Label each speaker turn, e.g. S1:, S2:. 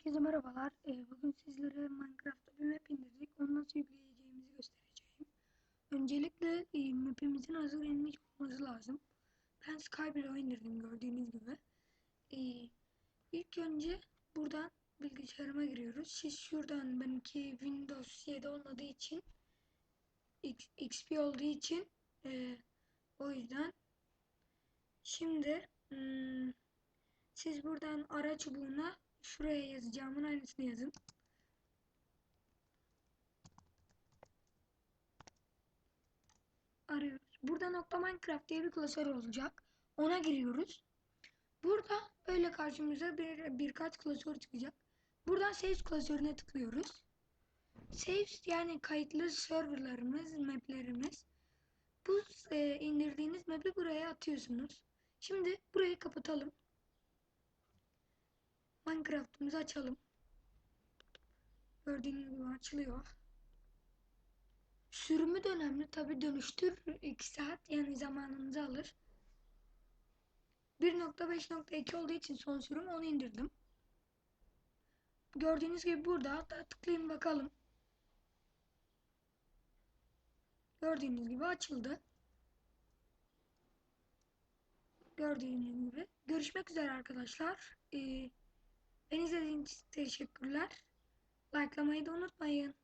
S1: Herkese merhabalar. Ee, bugün sizlere Minecraft'ta bir map indirdik. Onu nasıl yükleyeceğimizi göstereceğim. Öncelikle e, map'imizin hazır inmiş olması lazım. Ben Skyblock'u indirdim gördüğünüz gibi. Ee, ilk önce buradan bilgisayarıma giriyoruz. Siz şuradan benimki Windows 7 olmadığı için XP olduğu için e, o yüzden şimdi hmm, siz buradan ara çubuğuna şuraya yazacağımın aynısını yazın. Arıyoruz. Burada nokta Minecraft diye bir klasör olacak. Ona giriyoruz. Burada böyle karşımıza bir, birkaç klasör çıkacak. Buradan Saves klasörüne tıklıyoruz. Saves yani kayıtlı serverlarımız, maplerimiz. Bu e, indirdiğiniz map'i buraya atıyorsunuz. Şimdi burayı kapatalım. Minecraft'ımızı açalım. Gördüğünüz gibi açılıyor. Sürümü de önemli. Tabi dönüştür 2 saat yani zamanınızı alır. 1.5.2 olduğu için son sürüm onu indirdim. Gördüğünüz gibi burada hatta tıklayın bakalım. Gördüğünüz gibi açıldı. Gördüğünüz gibi. Görüşmek üzere arkadaşlar. Ee, izlediğiniz için teşekkürler. Likelamayı da unutmayın.